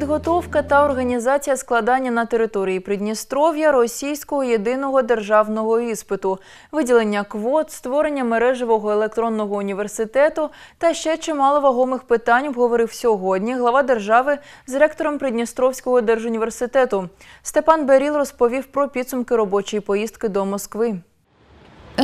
Підготовка та організація складання на території Придністров'я російського єдиного державного іспиту, виділення квот, створення мережевого електронного університету та ще чимало вагомих питань обговорив сьогодні глава держави з ректором Придністровського держуніверситету. Степан Беріл розповів про підсумки робочої поїздки до Москви.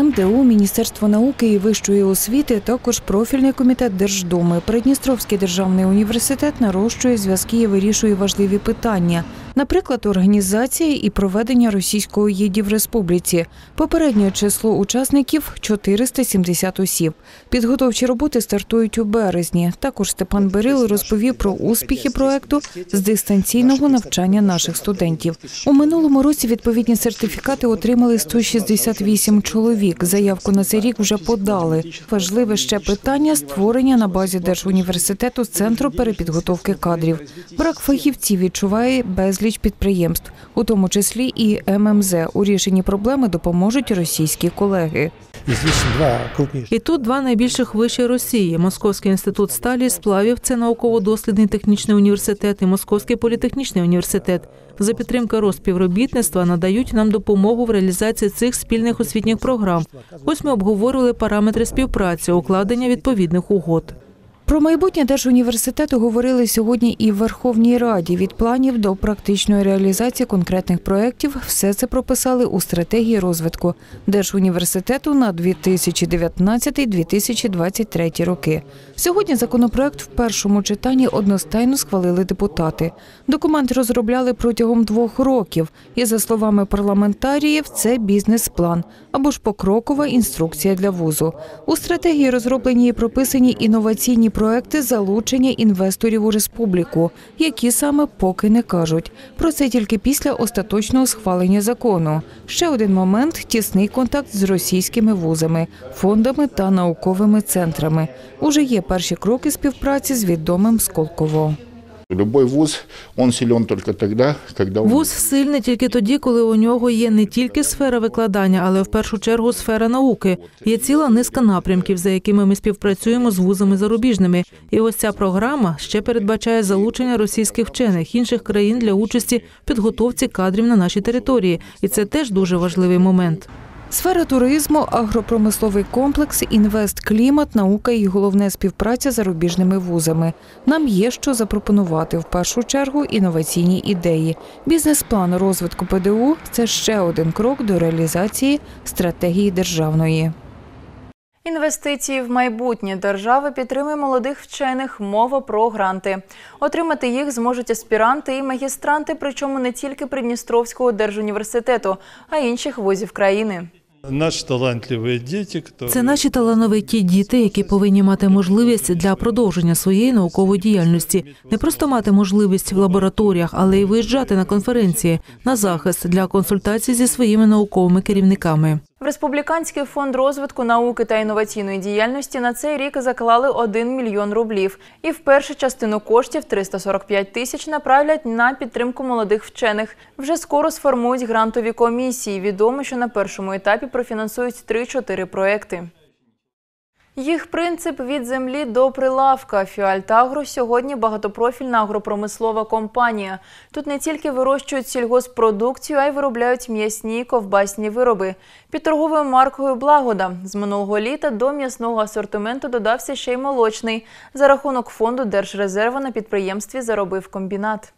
МДУ, Міністерство науки і вищої освіти, також профільний комітет Держдуми. Придністровський державний університет нарощує зв'язки і вирішує важливі питання, наприклад, організація і проведення російського єді в республіці. Попереднє число учасників 470 осіб. Підготовчі роботи стартують у березні. Також Степан Берил розповів про успіхи проекту з дистанційного навчання наших студентів. У минулому році відповідні сертифікати отримали 168 чоловік. Заявку на цей рік вже подали. Важливе ще питання створення на базі держуніверситету центру перепідготовки кадрів. Брак фахівців відчуває безліч підприємств, у тому числі і ММЗ. У рішенні проблеми допоможуть російські колеги. І тут два найбільших виші Росії: Московський інститут сталі сплавів, це науково-дослідний технічний університет, і Московський політехнічний університет. За підтримки розпівробітництва надають нам допомогу в реалізації цих спільних освітніх програм. Ось ми обговорювали параметри співпраці, укладення відповідних угод. Про майбутнє держуніверситету говорили сьогодні і в Верховній Раді. Від планів до практичної реалізації конкретних проєктів все це прописали у стратегії розвитку держуніверситету на 2019-2023 роки. Сьогодні законопроект в першому читанні одностайно схвалили депутати. Документ розробляли протягом двох років, і за словами парламентаріїв, це бізнес-план або ж покрокова інструкція для вузу. У стратегії розроблені і прописані інноваційні проекти залучення інвесторів у республіку, які саме поки не кажуть. Про це тільки після остаточного схвалення закону. Ще один момент тісний контакт з російськими вузами, фондами та науковими центрами. Уже є перші кроки співпраці з відомим Сколково. Любой вуз, он силен только тогда, когда он... Вуз сильний тільки тоді, коли у нього є не тільки сфера викладання, але в першу чергу сфера науки. Є ціла низка напрямків, за якими ми співпрацюємо з вузами зарубіжними. І ось ця програма ще передбачає залучення російських вчених інших країн для участі в підготовці кадрів на нашій території, і це теж дуже важливий момент. Сфера туризму, агропромисловий комплекс, інвестклімат, наука і головне співпраця з зарубіжними вузами. Нам є що запропонувати в першу чергу інноваційні ідеї. Бізнес-план розвитку ПДУ це ще один крок до реалізації стратегії державної. Інвестиції в майбутнє держави підтримує молодих вчених. Мова про гранти. Отримати їх зможуть аспіранти і магістранти, причому не тільки Придністровського держуніверситету, а й інших вузів країни. Наші талантливі діти, хто Це наші талановиті діти, які повинні мати можливість для продовження своєї наукової діяльності, не просто мати можливість в лабораторіях, але й виїжджати на конференції на захист для консультацій зі своїми науковими керівниками. В Республіканський фонд розвитку науки та інноваційної діяльності на цей рік заклали 1 мільйон рублів. І вперше частину коштів 345 тисяч направлять на підтримку молодих вчених. Вже скоро сформують грантові комісії. Відомо, що на першому етапі профінансують 3-4 проекти. Їх принцип від землі до прилавка. Фіальтагро сьогодні багатопрофільна агропромислова компанія. Тут не тільки вирощують сільгоспродукцію, а й виробляють м'ясні ковбасні вироби. Під торговою маркою Благода з минулого літа до м'ясного асортименту додався ще й молочний. За рахунок фонду Держрезерву на підприємстві заробив комбінат.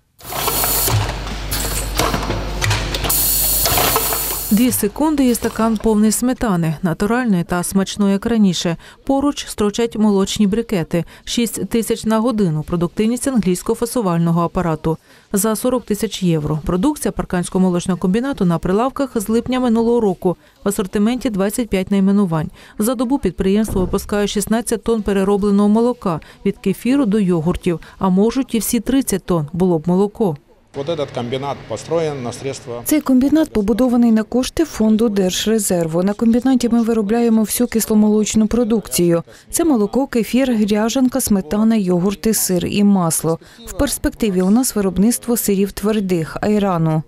Дві секунди і стакан повний сметани, натуральної та смачної, як раніше. Поруч строчать молочні брикети, 6 тисяч на годину, продуктивність англійського фасувального апарату. За 40 тисяч євро. Продукція парканського молочного комбінату на прилавках з липня минулого року. В асортименті 25 найменувань. За добу підприємство випускає 16 тонн переробленого молока від кефіру до йогуртів, а можуть і всі 30 тонн, було б молоко. Вот этот комбінат построен на средства Цей комбінат побудований на кошти фонду Держрезерву. На комбінаті ми виробляємо всю кисломолочну продукцію. Це молоко, кефір, гряжанка, сметана, йогурти, сир і масло. В перспективі у нас виробництво сирів твердих, айрану.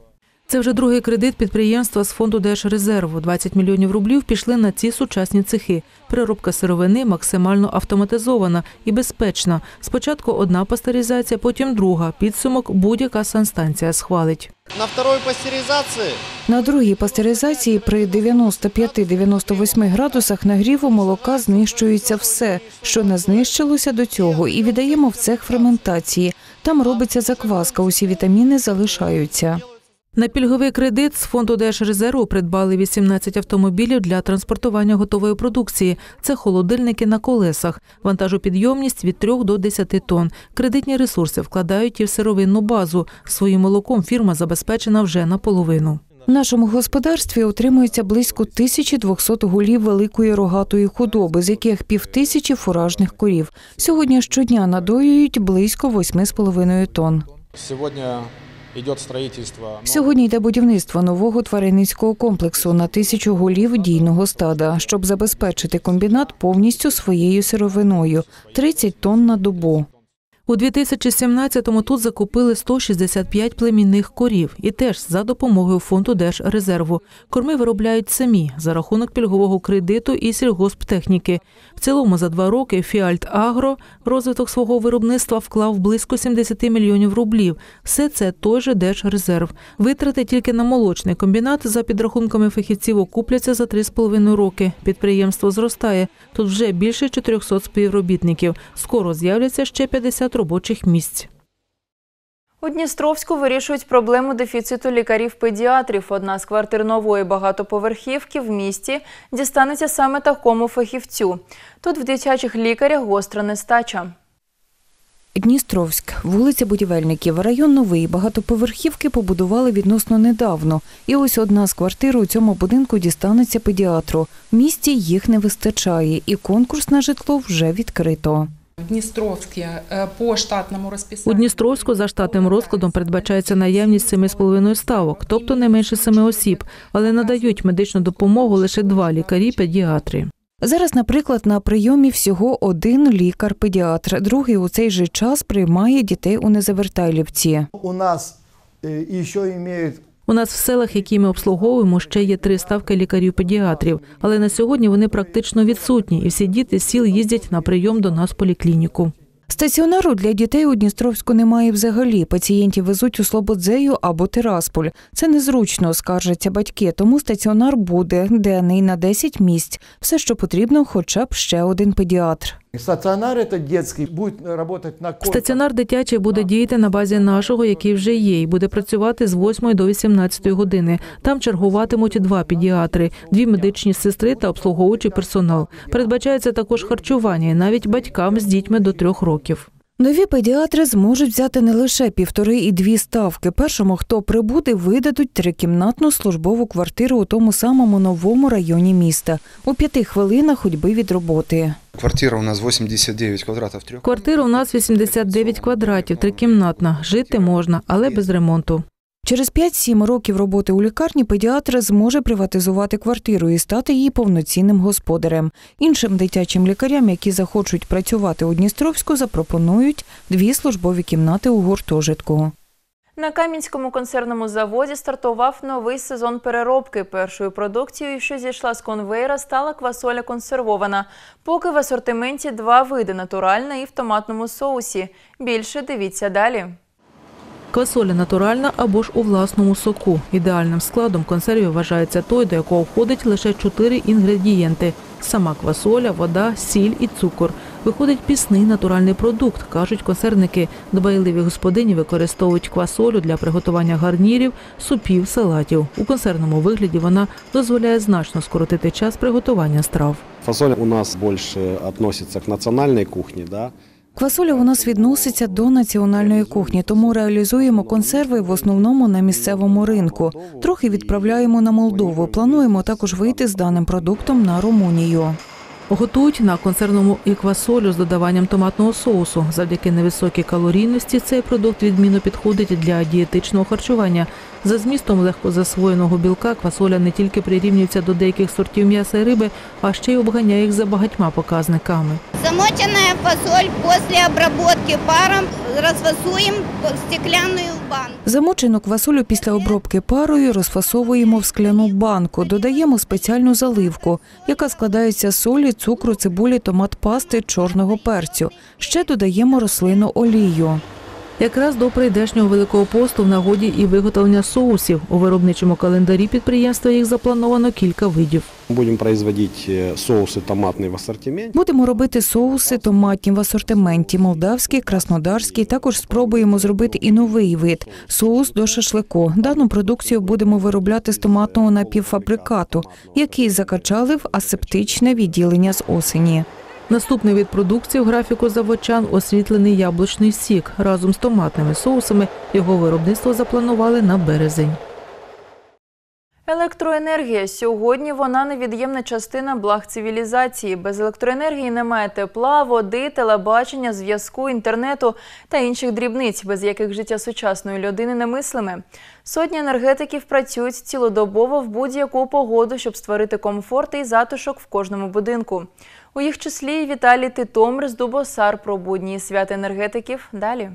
Це вже другий кредит підприємства з фонду Держрезерву. 20 мільйонів рублів пішли на ці сучасні цехи. Переробка сировини максимально автоматизована і безпечна. Спочатку одна пастеризація, потім друга. Підсумок будь-яка санстанція схвалить. На второй пастеризации На другій пастеризації при 95-98 градусах нагріву молока знищується все, що не знищилося до цього, і віддаємо в цех ферментації. Там робиться закваска, усі вітаміни залишаються. На пільговий кредит з фонду Держрезерву придбали 18 автомобілів для транспортування готової продукції. Це холодильники на колесах, вантажопідйомність від 3 до 10 тонн. Кредитні ресурси вкладають і в сировинну базу. Своїм молоком фірма забезпечена вже наполовину. В нашому господарстві утримується близько 1200 голів великої рогатої худоби, з яких півтисячі фуражних корів. Сьогодні щодня надоюють близько 8,5 тонн. Нового Сьогодні йде будівництво нового тваринницького комплексу на тисячу голів дійного стада, щоб забезпечити комбінат повністю своєю сировиною 30 тонн на добу. У 2017-му тут закупили 165 племінних корів і теж за допомогою фонду Держрезерву. Корми виробляють самі за рахунок пільгового кредиту і сільгосптехніки. В цілому за два роки Фіальт Агро розвиток свого виробництва вклав близько 70 мільйонів рублів. Все це той же Держрезерв. Витрати тільки на молочний комбінат за підрахунками фахівців окупляться за 3,5 роки. Підприємство зростає. Тут вже більше 400 співробітників. Скоро з'являться ще 50 робочих місць. У Дністровську вирішують проблему дефіциту лікарів-педіатрів. Одна з квартир нової багатоповерхівки в місті дістанеться саме такому фахівцю. Тут в дитячих лікарях гостра нестача. Дністровськ, вулиця Будівельників, район новий. Багатоповерхівки побудували відносно недавно. І ось одна з квартир у цьому будинку дістанеться педіатру. В місті їх не вистачає, і конкурс на житло вже відкрито. Дністровське е, по штатному У. Дністровську за штатним розкладом передбачається наявність 7,5 ставок, тобто не менше 7 осіб, але надають медичну допомогу лише два лікарі-педіатри. Зараз, наприклад, на прийомі всього один лікар-педіатр. Другий у цей же час приймає дітей у Незавертайлівці. у нас еще имеют У нас в селах, які ми обслуговуємо, ще є три ставки лікарів-педіатрів, але на сьогодні вони практично відсутні, і всі діти з сіл їздять на прийом до нас в поліклініку. Стаціонару для дітей у Дністровську немає взагалі. Пацієнтів везуть у Слободзею або Тирасполь. Це незручно, скаржаться батьки, тому стаціонар буде денний на 10 місць. Все, що потрібно, хоча б ще один педіатр. Стационар це дитячий, буде працювати на койках. Стаціонар дитячий буде діяти на базі нашого, який вже є, і буде працювати з 8 до 18 години. Там чергуватимуть два педіатри, дві медичні сестри та обслуговуючий персонал. Передбачається також харчування, і навіть батькам з дітьми до трьох років. Нові педіатри зможуть взяти не лише півтори і дві ставки. Першому, хто прибуде, видадуть трикімнатну службову квартиру у тому самому новому районі міста у п'яти хвилинах ходьби від роботи. Квартира у нас 89 квадратів. Квартира у нас 89 квадратів, трикімнатна. Жити можна, але без ремонту. Через 5-7 років роботи у лікарні педіатр зможе приватизувати квартиру і стати її повноцінним господарем. Іншим дитячим лікарям, які захочуть працювати у Дністровську, запропонують дві службові кімнати у гуртожитку. На Кам'янському консервному заводі стартував новий сезон переробки. Першою продукцією, що зійшла з конвейера, стала квасоля консервована. Поки в асортименті два види натуральна і в томатному соусі. Більше дивіться далі. Квасоля натуральна або ж у власному соку. Ідеальним складом консервів вважається той, до якого входить лише чотири інгредієнти: сама квасоля, вода, сіль і цукор. Виходить пісний натуральний продукт, кажуть консервники. Дбайливі господині використовують квасолю для приготування гарнірів, супів, салатів. У консервному вигляді вона дозволяє значно скоротити час приготування страв. Фасоль у нас больше относится к национальной кухне, да. Квасоля у нас відноситься до національної кухні, тому реалізуємо консерви в основному на місцевому ринку. Трохи відправляємо на Молдову. Плануємо також вийти з даним продуктом на Румунію. Готують на консервному і квасолю з додаванням томатного соусу. Завдяки невисокій калорійності цей продукт відмінно підходить для дієтичного харчування. За змістом легкозасвоєного білка квасоля не тільки прирівнюється до деяких сортів м'яса і риби, а ще й обганяє їх за багатьма показниками. Замоченная фасоль после обработки паром расфасуем в стеклянную банку. Замочену квасолю після обробки парою розфасовуємо в скляну банку, додаємо спеціальну заливку, яка складається з солі, цукру, цибулі, томат пасти, чорного перцю. Ще додаємо рослинну олію. Якраз до прийдешнього великого посту в нагоді і виготовлення соусів. У виробничому календарі підприємства їх заплановано кілька видів. Будем производить э, соусы томатные в ассортименте. Будемо робити соуси томатні в асортименті молдавський, краснодарський. Також спробуємо зробити і новий вид соус до шашлику. Дану продукцію будемо виробляти з томатного напівфабрикату, який закачали в асептичне відділення з осені. Наступний вид продукції в графіку заводчан – освітлений яблучний сік. Разом з томатними соусами його виробництво запланували на березень. Електроенергія сьогодні вона невід'ємна частина благ цивілізації. Без електроенергії немає тепла, води, телебачення, зв'язку, інтернету та інших дрібниць, без яких життя сучасної людини немислиме. Сотні енергетиків працюють цілодобово в будь-яку погоду, щоб створити комфорт і затишок в кожному будинку. У їх числі і Віталій Титомир з Дубосар про будні свят енергетиків. Далі.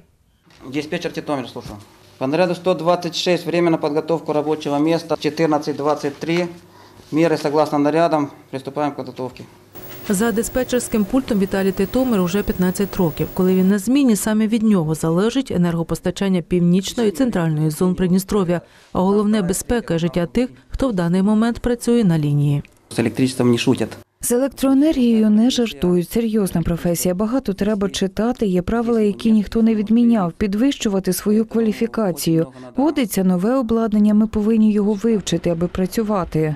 Диспетчер Титомир, слушаю. По наряду 126, время на подготовку рабочего места 14.23. Меры согласно нарядам, приступаем к подготовке. За диспетчерським пультом Віталій Титомир уже 15 років. Коли він на зміні, саме від нього залежить енергопостачання північної і центральної зон Придністров'я, а головне безпека і життя тих, хто в даний момент працює на лінії. С электричеством не шутят. З електроенергією не жартують. Серйозна професія. Багато треба читати. Є правила, які ніхто не відміняв. Підвищувати свою кваліфікацію. Вводиться нове обладнання. Ми повинні його вивчити, аби працювати.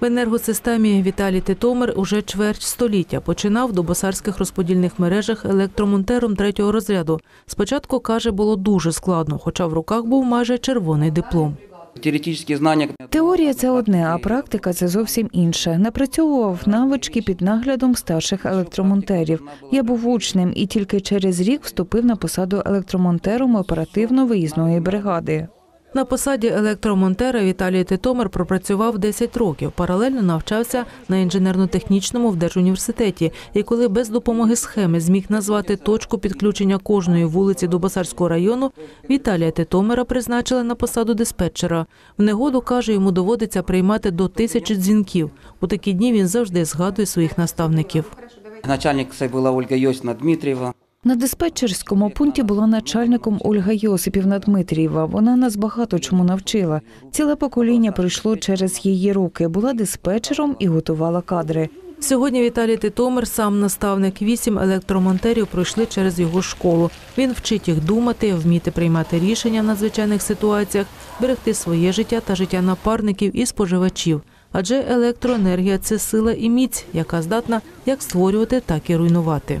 В енергосистемі Віталій Титомир уже чверть століття починав в добосарських розподільних мережах електромонтером третього розряду. Спочатку каже, було дуже складно, хоча в руках був майже червоний диплом. Теоретические знання Теорія це одне, а практика це зовсім інше. Напрацьовував навички під наглядом старших електромонтерів. Я був учнем і тільки через рік вступив на посаду електромонтером оперативно-виїзної бригади. На посаді електромонтера Віталій Титомир пропрацював 10 років. Паралельно навчався на інженерно-технічному в Держуніверситеті. І коли без допомоги схеми зміг назвати точку підключення кожної вулиці до Басарського району, Віталія Титомира призначили на посаду диспетчера. В негоду, каже, йому доводиться приймати до тисячі дзвінків. У такі дні він завжди згадує своїх наставників. Начальник це була Ольга Йосифовна Дмитрієва. На диспетчерському пункті була начальником Ольга Йосипівна Дмитрієва. Вона нас багато чому навчила. Ціле покоління пройшло через її руки. Була диспетчером і готувала кадри. Сьогодні Віталій Титомир, сам наставник, вісім електромонтерів пройшли через його школу. Він вчить їх думати, вміти приймати рішення в надзвичайних ситуаціях, берегти своє життя та життя напарників і споживачів. Адже електроенергія це сила і міць, яка здатна як створювати, так і руйнувати.